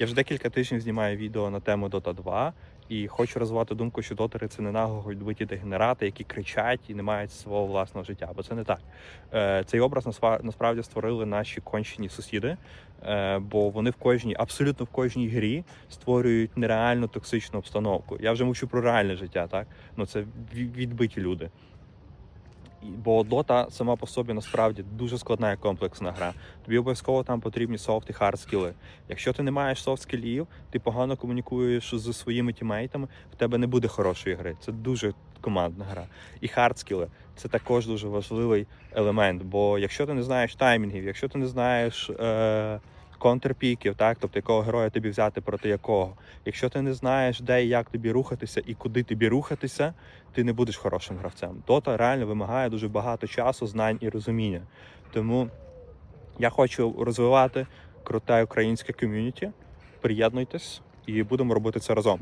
Я вже декілька тижнів знімаю відео на тему Dota 2 і хочу розвивати думку, що дотери це не наго відбиті дегенерати, які кричать і не мають свого власного життя. Бо це не так. Е, Цей образ насправді створили наші кончені сусіди, е, бо вони в кожній, абсолютно в кожній грі створюють нереально токсичну обстановку. Я вже мовчу про реальне життя, так? Ну це відбиті люди. Бо Dota сама по собі насправді дуже складна і комплексна гра. Тобі обов'язково там потрібні софт і хард скіли. Якщо ти не маєш софт скілів, ти погано комунікуєш зі своїми тімейтами, в тебе не буде хорошої гри. Це дуже командна гра. І хард скіли це також дуже важливий елемент. Бо якщо ти не знаєш таймінгів, якщо ти не знаєш е, контрпіків, так, тобто якого героя тобі взяти проти якого, якщо ти не знаєш, де і як тобі рухатися і куди тобі рухатися, ти не будеш хорошим гравцем. Дота реально вимагає дуже багато часу, знань і розуміння. Тому я хочу розвивати круте українське ком'юніті. Приєднуйтесь і будемо робити це разом.